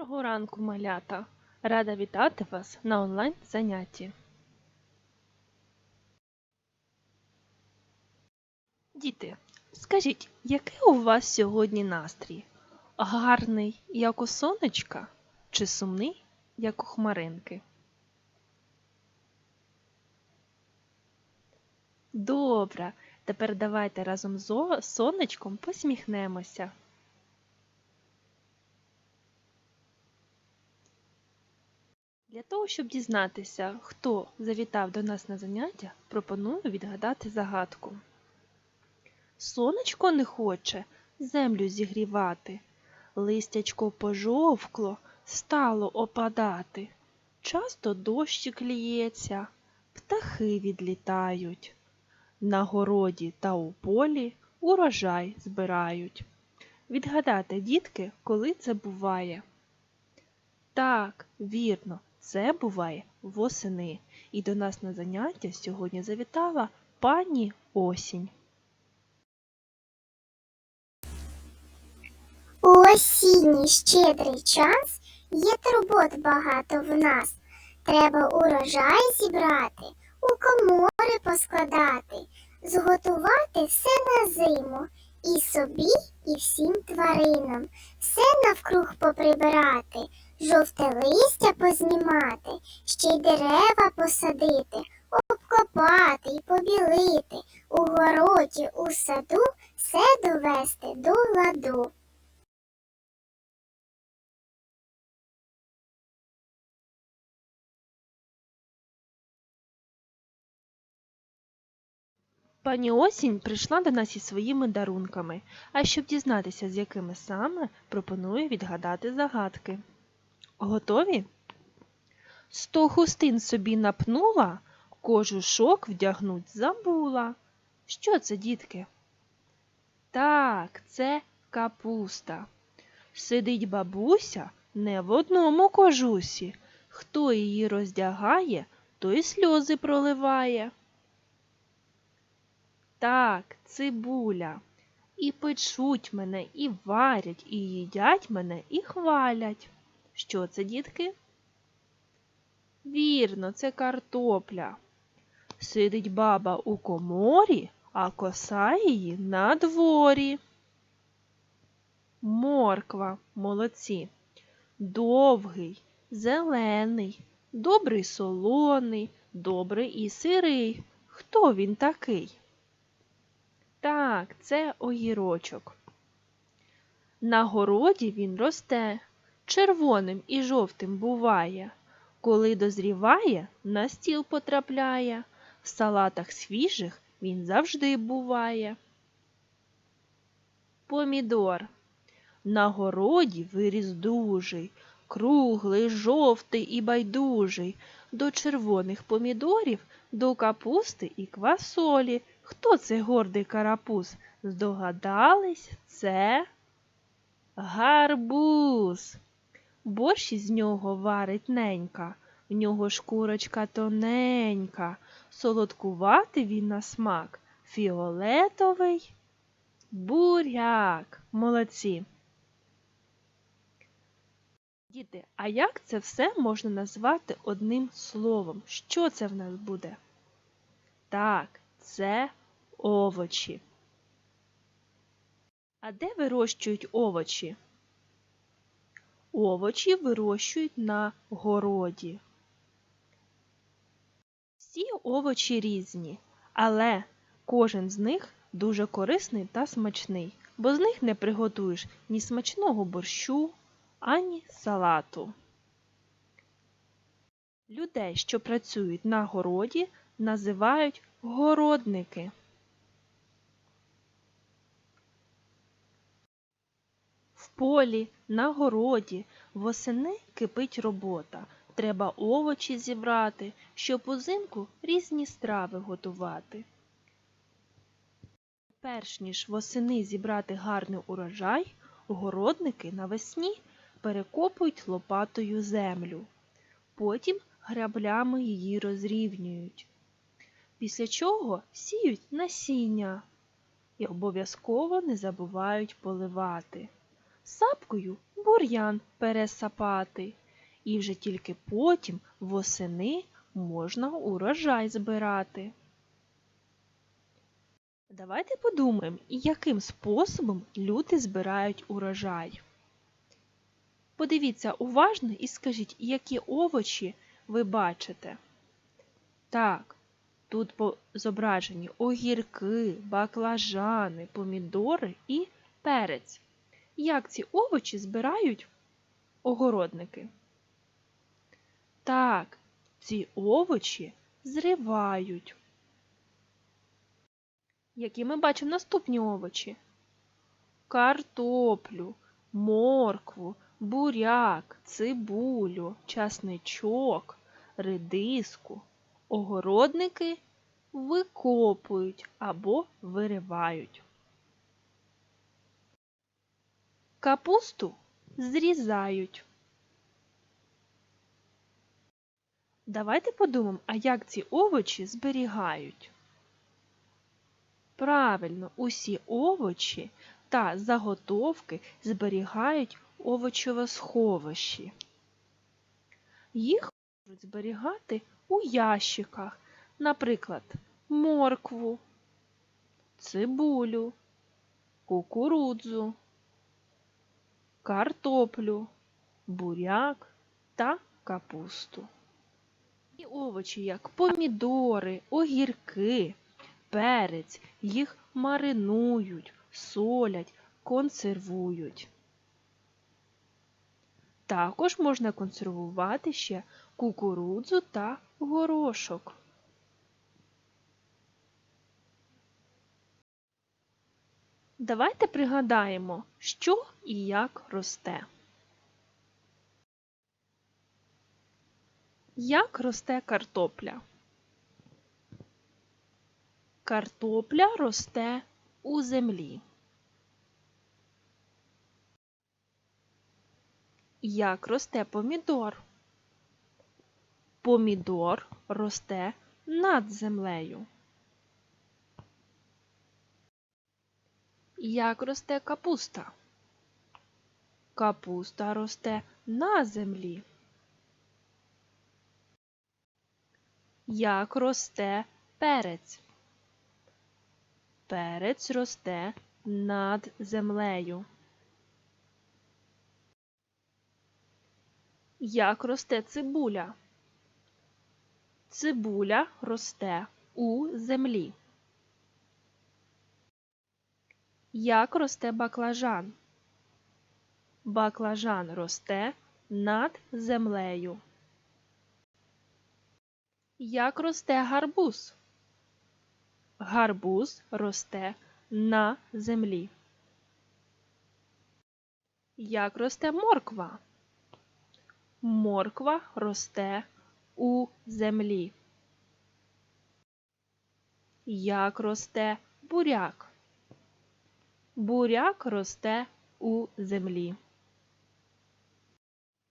Доброго ранку, малята! Рада вітати вас на онлайн занятті. Діти, скажіть, який у вас сьогодні настрій? Гарний, як у сонечка, чи сумний, як у хмаринки? Добре, тепер давайте разом з сонечком посміхнемося. Для того, щоб дізнатися, хто завітав до нас на заняття, пропоную відгадати загадку. Сонечко не хоче землю зігрівати, листячко пожовкло, стало опадати. Часто дощик ліється, птахи відлітають. На городі та у полі урожай збирають. Відгадати, дітки, коли це буває. Так, вірно, це буває восени. І до нас на заняття сьогодні завітала пані Осінь. У осінній щедрий час є турбот багато в нас. Треба урожай зібрати, у комори поскладати, зготувати все на зиму, і собі, і всім тваринам, все навкруг поприбирати, жовте листя познімати, ще й дерева посадити, обкопати й побілити, у городі, у саду все довести до ладу. Пані Осінь прийшла до нас із своїми дарунками, а щоб дізнатися, з якими саме, пропоную відгадати загадки. Готові? Сто хустин собі напнула, кожушок вдягнуть забула. Що це, дітки? Так, це капуста. Сидить бабуся не в одному кожусі. Хто її роздягає, той сльози проливає. Так, цибуля. І печуть мене, і варять, і їдять мене, і хвалять. Що це, дітки? Вірно, це картопля. Сидить баба у коморі, а коса її на дворі. Морква, молодці. Довгий, зелений, добрий солоний, добрий і сирий. Хто він такий? Так, це огірочок. На городі він росте, червоним і жовтим буває. Коли дозріває, на стіл потрапляє. В салатах свіжих він завжди буває. Помідор. На городі виріс дужий, круглий, жовтий і байдужий. До червоних помідорів, до капусти і квасолі. Хто це гордий карапуз? Здогадались, це гарбуз. Борщ із нього варить ненька, в нього шкурочка тоненька, солодкуватий він на смак, фіолетовий буряк. Молодці. Діти, а як це все можна назвати одним словом? Що це в нас буде? Так, це овочі. А де вирощують овочі? Овочі вирощують на городі. Всі овочі різні, але кожен з них дуже корисний та смачний, бо з них не приготуєш ні смачного борщу, ані салату. Людей, що працюють на городі, називають городники. В полі, на городі, восени кипить робота. Треба овочі зібрати, щоб узимку різні страви готувати. Перш ніж восени зібрати гарний урожай, городники навесні перекопують лопатою землю. Потім граблями її розрівнюють. Після чого сіють насіння і обов'язково не забувають поливати. Сапкою бур'ян пересапати, і вже тільки потім восени можна урожай збирати. Давайте подумаємо, яким способом люди збирають урожай. Подивіться уважно і скажіть, які овочі ви бачите. Так, тут зображені огірки, баклажани, помідори і перець. Як ці овочі збирають огородники? Так, ці овочі зривають. Які ми бачимо наступні овочі? Картоплю, моркву, буряк, цибулю, часничок, редиску. Огородники викопують або виривають. Капусту зрізають. Давайте подумаємо, а як ці овочі зберігають. Правильно, усі овочі та заготовки зберігають овочевосховищі. Їх можуть зберігати у ящиках, наприклад, моркву, цибулю, кукурудзу, картоплю, буряк та капусту. І овочі, як помідори, огірки, перець, їх маринують, солять, консервують. Також можна консервувати ще кукурудзу та горошок. Давайте пригадаємо, що і як росте. Як росте картопля? Картопля росте у землі. Як росте помідор? Помідор росте над землею. Як росте капуста? Капуста росте на землі. Як росте перець? Перець росте над землею. Як росте цибуля? Цибуля росте у землі. Як росте баклажан? Баклажан росте над землею. Як росте гарбуз? Гарбуз росте на землі. Як росте морква? Морква росте у землі. Як росте буряк? Буряк росте у землі.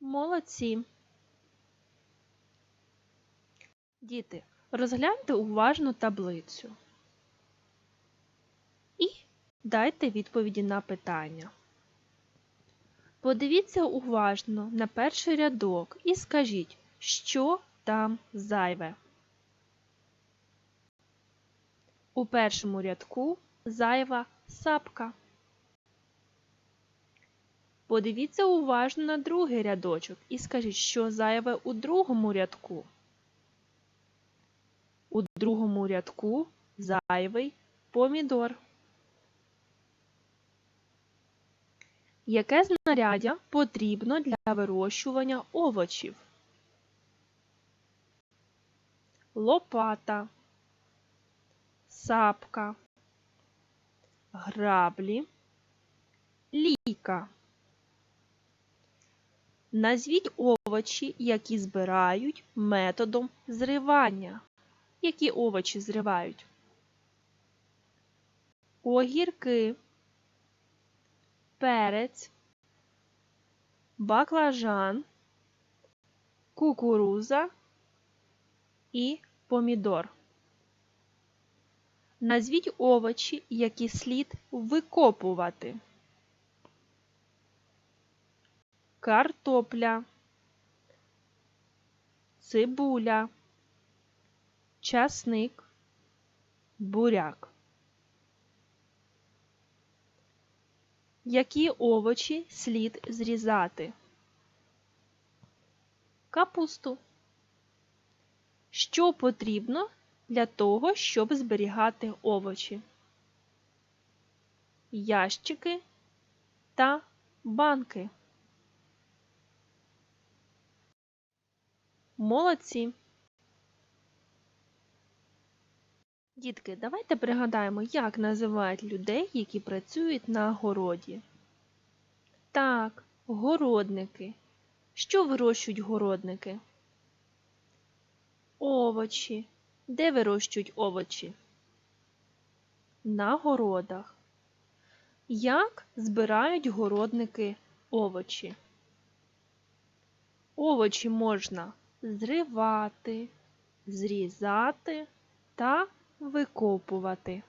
Молодці. Діти, розгляньте уважно таблицю. І дайте відповіді на питання. Подивіться уважно на перший рядок і скажіть, що там зайве. У першому рядку зайва сапка. Подивіться уважно на другий рядочок і скажіть, що зайве у другому рядку. У другому рядку зайвий помідор. Яке знаряддя потрібно для вирощування овочів? Лопата, сапка, граблі, ліка. Назвіть овочі, які збирають методом зривання. Які овочі зривають? Огірки, перець, баклажан, кукуруза і помідор. Назвіть овочі, які слід викопувати. картопля, цибуля, часник, буряк. Які овочі слід зрізати? Капусту. Що потрібно для того, щоб зберігати овочі? Ящики та банки. Молодці. Дітки, давайте пригадаємо, як називають людей, які працюють на городі. Так, городники. Що вирощують городники? Овочі. Де вирощують овочі? На городах. Як збирають городники овочі? Овочі можна зривати, зрізати та викопувати.